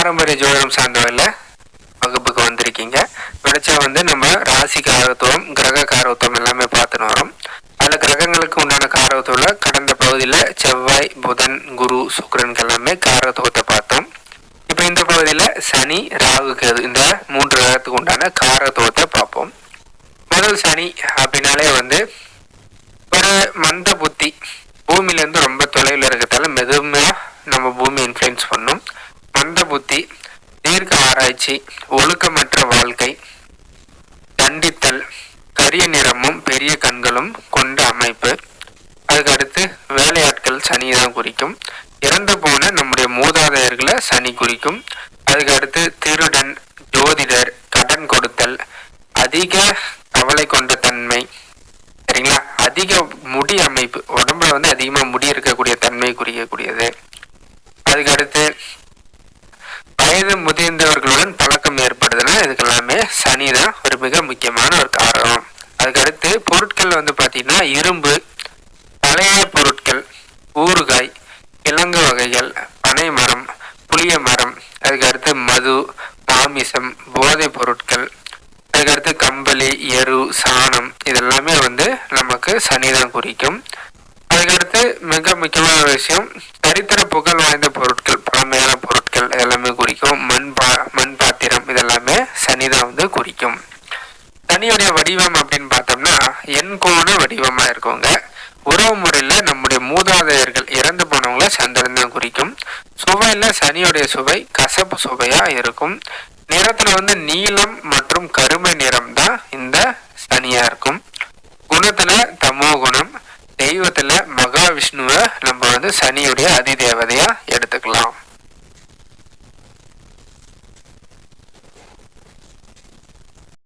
பாரம்பரிய ஜோதிடம் சார்ந்தவரில் வகுப்புக்கு வந்திருக்கீங்க. படிச்சா வந்து நம்ம ராசி காரத்துவம் கிரக காரத்துவம் எல்லாமே பார்த்துன்னு வரோம். அதில் கிரகங்களுக்கு உண்டான காரத்துவத்தில் கடந்த பகுதியில் செவ்வாய் புதன் குரு சுக்கிரனுக்கு எல்லாமே காரத்துவத்தை பார்த்தோம். இப்போ இந்த பகுதியில் சனி ராகு கேது இந்த மூன்று கிரகத்துக்கு உண்டான காரத்துவத்தை பார்ப்போம். முதல் சனி அப்படின்னாலே வந்து ஒரு மந்த புத்தி தீர்க்க ஆராய்ச்சி ஒழுக்கமற்ற வாழ்க்கை தண்டித்தல் கரிய நிறமும் பெரிய கண்களும் கொண்ட அமைப்பு. அதுக்கு அடுத்து வேலையாட்கள் சனியை தான் குறிக்கும். இறந்து போன நம்முடைய மூதாதையர்களை சனி குறிக்கும். அதுக்கு அடுத்து திருடன் ஜோதிடர் கடன் கொடுத்தல் அதிக கவலை கொண்ட தன்மை. சரிங்களா? அதிக முடி அமைப்பு. உடம்புல வந்து அதிகமா முடி இருக்கக்கூடிய தன்மை குறிக்கக்கூடியது. அதுக்கு ஏற்படுதுன்னா இதுக்கு எல்லாமே சனி தான் ஒரு மிக முக்கியமான ஒரு காரணம். அதுக்கு அடுத்து பொருட்கள் வந்து பார்த்தீங்கன்னா இரும்பு பழைய பொருட்கள் ஊறுகாய் கிழங்கு வகைகள் பனை மரம் புளிய மரம் அதுக்கு அடுத்து மது மாமிசம் போதைப் பொருட்கள் அதுக்கடுத்து கம்பளி எரு சாணம் இதெல்லாமே வந்து நமக்கு சனிதான் குறிக்கும். அதுக்கடுத்து மிக முக்கியமான விஷயம் சரித்திர புகழ் வாய்ந்த பொருள் பழமையான பொருட்கள் எல்லாமே குறிக்கும் மண் பா மண் பாத்திரம் இதெல்லாமே சனிதான் வந்து குறிக்கும் சனியுடைய வடிவம் அப்படின்னு பார்த்தோம்னா எண்கோண வடிவமாக இருக்குங்க. உறவு முறையில் நம்முடைய மூதாதையர்கள் இறந்து போனவங்கள சந்திரன் தான் குறிக்கும். சுவையில் சனியுடைய சுவை கசப்பு சுவையாக இருக்கும். நிறத்தில் வந்து நீலம் மற்றும் கருமை நிறம் தான் இந்த சனியாக இருக்கும். குணத்தில் தமோ குணம் தெய்வத்தில் மகாவிஷ்ணுவை நம்ம வந்து சனியுடைய அதிதேவ